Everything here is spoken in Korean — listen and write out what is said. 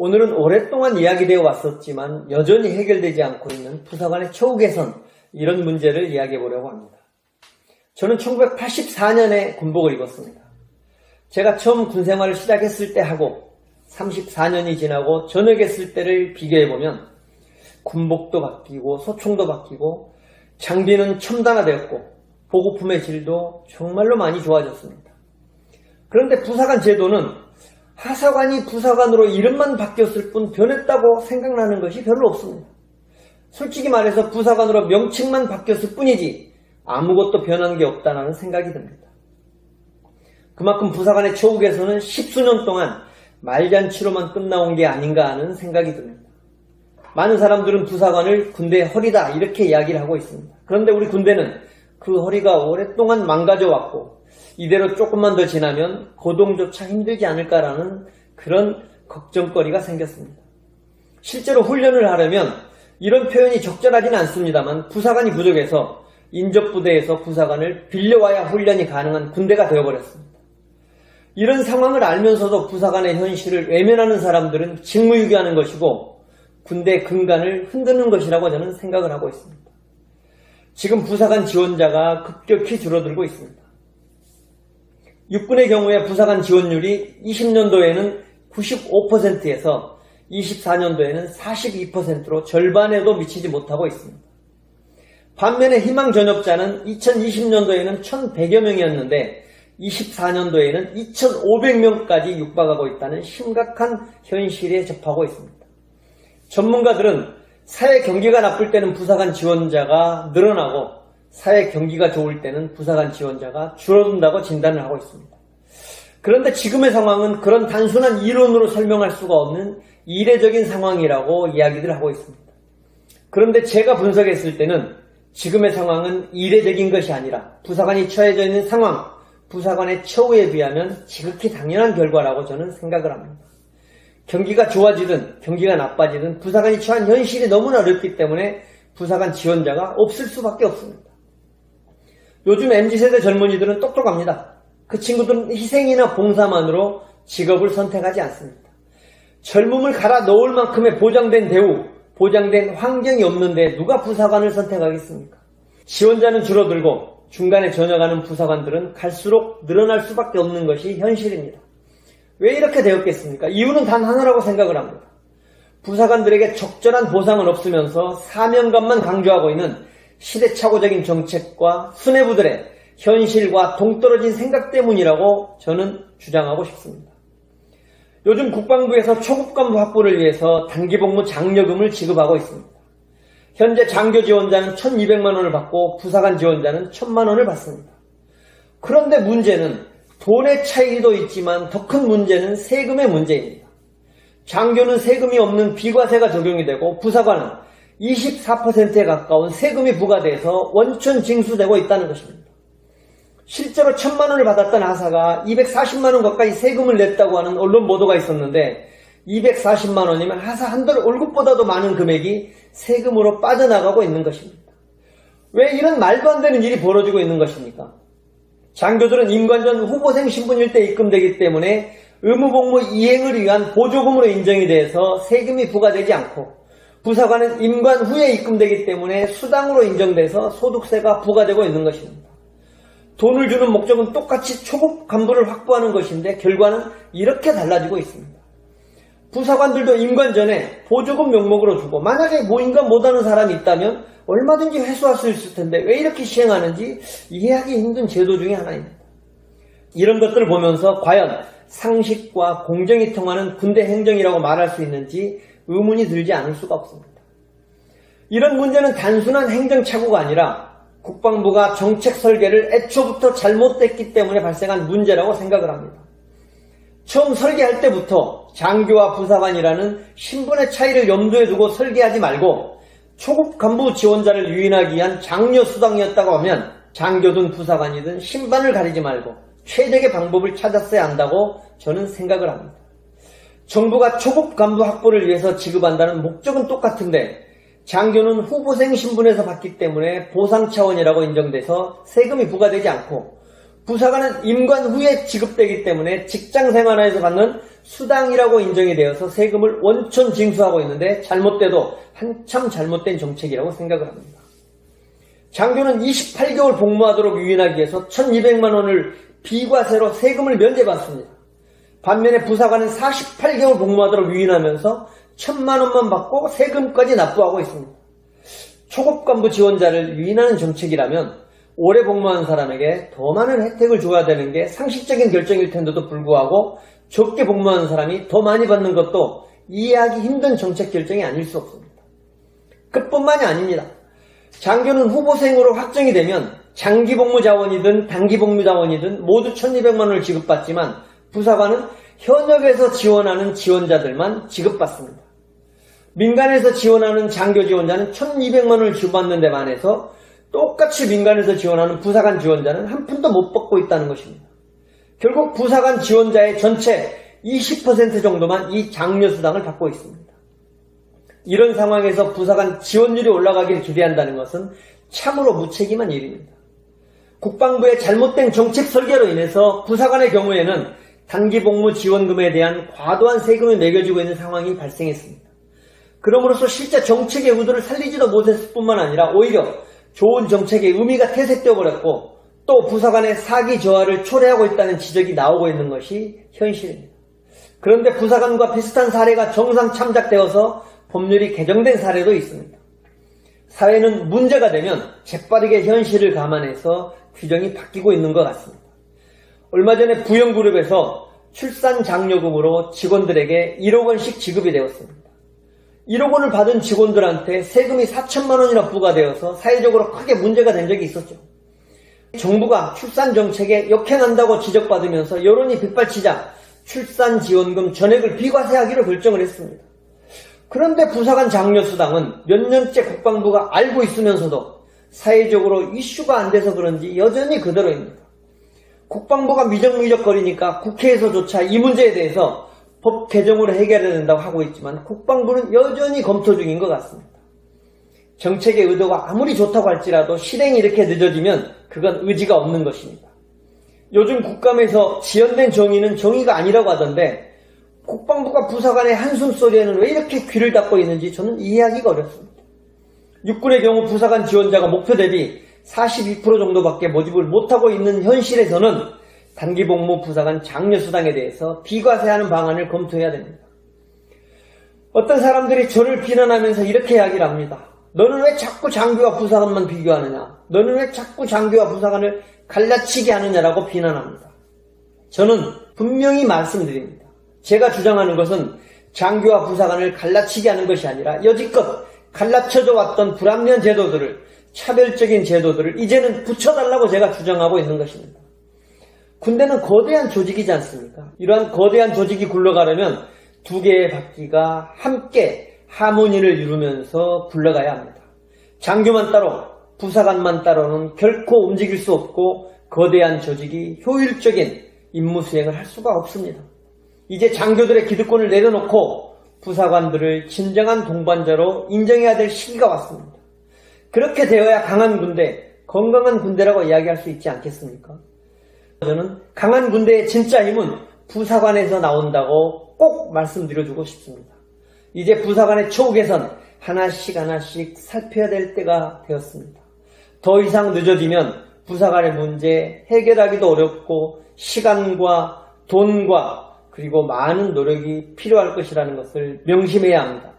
오늘은 오랫동안 이야기되어 왔었지만 여전히 해결되지 않고 있는 부사관의 처우 개선 이런 문제를 이야기해 보려고 합니다. 저는 1984년에 군복을 입었습니다. 제가 처음 군 생활을 시작했을 때 하고 34년이 지나고 전역했을 때를 비교해 보면 군복도 바뀌고 소총도 바뀌고 장비는 첨단화되었고 보급품의 질도 정말로 많이 좋아졌습니다. 그런데 부사관 제도는 하사관이 부사관으로 이름만 바뀌었을 뿐 변했다고 생각나는 것이 별로 없습니다. 솔직히 말해서 부사관으로 명칭만 바뀌었을 뿐이지 아무것도 변한 게 없다는 생각이 듭니다. 그만큼 부사관의 처우에서는 십수년 동안 말잔치로만 끝나온 게 아닌가 하는 생각이 듭니다. 많은 사람들은 부사관을 군대의 허리다 이렇게 이야기를 하고 있습니다. 그런데 우리 군대는 그 허리가 오랫동안 망가져 왔고 이대로 조금만 더 지나면 고동조차 힘들지 않을까라는 그런 걱정거리가 생겼습니다. 실제로 훈련을 하려면 이런 표현이 적절하지는 않습니다만 부사관이 부족해서 인접부대에서 부사관을 빌려와야 훈련이 가능한 군대가 되어버렸습니다. 이런 상황을 알면서도 부사관의 현실을 외면하는 사람들은 직무유기하는 것이고 군대 근간을 흔드는 것이라고 저는 생각을 하고 있습니다. 지금 부사관 지원자가 급격히 줄어들고 있습니다. 육군의 경우에 부사관 지원율이 20년도에는 95%에서 24년도에는 42%로 절반에도 미치지 못하고 있습니다. 반면에 희망 전역자는 2020년도에는 1,100여 명이었는데 24년도에는 2,500명까지 육박하고 있다는 심각한 현실에 접하고 있습니다. 전문가들은 사회 경기가 나쁠 때는 부사관 지원자가 늘어나고 사회 경기가 좋을 때는 부사관 지원자가 줄어든다고 진단을 하고 있습니다. 그런데 지금의 상황은 그런 단순한 이론으로 설명할 수가 없는 이례적인 상황이라고 이야기를 하고 있습니다. 그런데 제가 분석했을 때는 지금의 상황은 이례적인 것이 아니라 부사관이 처해져 있는 상황, 부사관의 처우에 비하면 지극히 당연한 결과라고 저는 생각을 합니다. 경기가 좋아지든 경기가 나빠지든 부사관이 처한 현실이 너무나 어렵기 때문에 부사관 지원자가 없을 수밖에 없습니다. 요즘 MZ세대 젊은이들은 똑똑합니다. 그 친구들은 희생이나 봉사만으로 직업을 선택하지 않습니다. 젊음을 갈아 넣을 만큼의 보장된 대우, 보장된 환경이 없는데 누가 부사관을 선택하겠습니까? 지원자는 줄어들고 중간에 전역하는 부사관들은 갈수록 늘어날 수밖에 없는 것이 현실입니다. 왜 이렇게 되었겠습니까? 이유는 단 하나라고 생각을 합니다. 부사관들에게 적절한 보상은 없으면서 사명감만 강조하고 있는 시대착오적인 정책과 수뇌부들의 현실과 동떨어진 생각 때문이라고 저는 주장하고 싶습니다. 요즘 국방부에서 초급관부 확보를 위해서 단기복무 장려금을 지급하고 있습니다. 현재 장교 지원자는 1200만 원을 받고 부사관 지원자는 1000만 원을 받습니다. 그런데 문제는 돈의 차이도 있지만 더 큰 문제는 세금의 문제입니다. 장교는 세금이 없는 비과세가 적용이 되고 부사관은 24%에 가까운 세금이 부과돼서 원천 징수되고 있다는 것입니다. 실제로 천만 원을 받았던 하사가 240만 원 가까이 세금을 냈다고 하는 언론 보도가 있었는데 240만 원이면 하사 한 달 월급보다도 많은 금액이 세금으로 빠져나가고 있는 것입니다. 왜 이런 말도 안 되는 일이 벌어지고 있는 것입니까? 장교들은 임관전 후보생 신분일 때 입금되기 때문에 의무복무 이행을 위한 보조금으로 인정이 돼서 세금이 부과되지 않고 부사관은 임관 후에 입금되기 때문에 수당으로 인정돼서 소득세가 부과되고 있는 것입니다. 돈을 주는 목적은 똑같이 초급 간부를 확보하는 것인데 결과는 이렇게 달라지고 있습니다. 부사관들도 임관 전에 보조금 명목으로 주고 만약에 뭐 임관 못하는 사람이 있다면 얼마든지 회수할 수 있을 텐데 왜 이렇게 시행하는지 이해하기 힘든 제도 중에 하나입니다. 이런 것들을 보면서 과연 상식과 공정이 통하는 군대 행정이라고 말할 수 있는지 의문이 들지 않을 수가 없습니다. 이런 문제는 단순한 행정착오가 아니라 국방부가 정책 설계를 애초부터 잘못됐기 때문에 발생한 문제라고 생각을 합니다. 처음 설계할 때부터 장교와 부사관이라는 신분의 차이를 염두에 두고 설계하지 말고 초급 간부 지원자를 유인하기 위한 장려 수당이었다고 하면 장교든 부사관이든 신반을 가리지 말고 최적의 방법을 찾았어야 한다고 저는 생각을 합니다. 정부가 초급 간부 확보를 위해서 지급한다는 목적은 똑같은데 장교는 후보생 신분에서 받기 때문에 보상 차원이라고 인정돼서 세금이 부과되지 않고 부사관은 임관 후에 지급되기 때문에 직장 생활에서 받는 수당이라고 인정이 되어서 세금을 원천 징수하고 있는데 잘못돼도 한참 잘못된 정책이라고 생각을 합니다. 장교는 28개월 복무하도록 유인하기 위해서 1200만 원을 비과세로 세금을 면제받습니다. 반면에 부사관은 48개월 복무하도록 유인하면서 1000만 원만 받고 세금까지 납부하고 있습니다. 초급 간부 지원자를 유인하는 정책이라면 오래 복무한 사람에게 더 많은 혜택을 줘야 되는 게 상식적인 결정일 텐데도 불구하고 적게 복무한 사람이 더 많이 받는 것도 이해하기 힘든 정책 결정이 아닐 수 없습니다. 그뿐만이 아닙니다. 장교는 후보생으로 확정이 되면 장기 복무 자원이든 단기 복무 자원이든 모두 1200만 원을 지급받지만 부사관은 현역에서 지원하는 지원자들만 지급받습니다. 민간에서 지원하는 장교 지원자는 1200만 원을 주받는 데 반해서 똑같이 민간에서 지원하는 부사관 지원자는 한 푼도 못 받고 있다는 것입니다. 결국 부사관 지원자의 전체 20% 정도만 이 장려 수당을 받고 있습니다. 이런 상황에서 부사관 지원율이 올라가기를 기대한다는 것은 참으로 무책임한 일입니다. 국방부의 잘못된 정책 설계로 인해서 부사관의 경우에는 단기 복무 지원금에 대한 과도한 세금이 매겨지고 있는 상황이 발생했습니다. 그럼으로써 실제 정책의 의도를 살리지도 못했을 뿐만 아니라 오히려 좋은 정책의 의미가 퇴색되어 버렸고 또 부사관의 사기 저하를 초래하고 있다는 지적이 나오고 있는 것이 현실입니다. 그런데 부사관과 비슷한 사례가 정상 참작되어서 법률이 개정된 사례도 있습니다. 사회는 문제가 되면 재빠르게 현실을 감안해서 규정이 바뀌고 있는 것 같습니다. 얼마 전에 부영그룹에서 출산 장려금으로 직원들에게 1억 원씩 지급이 되었습니다. 1억 원을 받은 직원들한테 세금이 4천만 원이나 부과되어서 사회적으로 크게 문제가 된 적이 있었죠. 정부가 출산 정책에 역행한다고 지적받으면서 여론이 빗발치자 출산 지원금 전액을 비과세하기로 결정을 했습니다. 그런데 부사관 장려수당은 몇 년째 국방부가 알고 있으면서도 사회적으로 이슈가 안 돼서 그런지 여전히 그대로입니다. 국방부가 미적미적거리니까 국회에서조차 이 문제에 대해서 법 개정으로 해결해야 된다고 하고 있지만 국방부는 여전히 검토 중인 것 같습니다. 정책의 의도가 아무리 좋다고 할지라도 실행이 이렇게 늦어지면 그건 의지가 없는 것입니다. 요즘 국감에서 지연된 정의는 정의가 아니라고 하던데 국방부가 부사관의 한숨소리에는 왜 이렇게 귀를 닫고 있는지 저는 이해하기가 어렵습니다. 육군의 경우 부사관 지원자가 목표 대비 42% 정도밖에 모집을 못하고 있는 현실에서는 단기 복무 부사관 장려 수당에 대해서 비과세하는 방안을 검토해야 됩니다. 어떤 사람들이 저를 비난하면서 이렇게 이야기를 합니다. 너는 왜 자꾸 장교와 부사관만 비교하느냐? 너는 왜 자꾸 장교와 부사관을 갈라치게 하느냐라고 비난합니다. 저는 분명히 말씀드립니다. 제가 주장하는 것은 장교와 부사관을 갈라치게 하는 것이 아니라 여지껏 갈라쳐져 왔던 불합리한 제도들을 차별적인 제도들을 이제는 붙여달라고 제가 주장하고 있는 것입니다. 군대는 거대한 조직이지 않습니까? 이러한 거대한 조직이 굴러가려면 두 개의 바퀴가 함께 하모니를 이루면서 굴러가야 합니다. 장교만 따로, 부사관만 따로는 결코 움직일 수 없고 거대한 조직이 효율적인 임무 수행을 할 수가 없습니다. 이제 장교들의 기득권을 내려놓고 부사관들을 진정한 동반자로 인정해야 될 시기가 왔습니다. 그렇게 되어야 강한 군대, 건강한 군대라고 이야기할 수 있지 않겠습니까? 저는 강한 군대의 진짜 힘은 부사관에서 나온다고 꼭 말씀드려주고 싶습니다. 이제 부사관의 초우 개선 하나씩 하나씩 살펴야 될 때가 되었습니다. 더 이상 늦어지면 부사관의 문제 해결하기도 어렵고 시간과 돈과 그리고 많은 노력이 필요할 것이라는 것을 명심해야 합니다.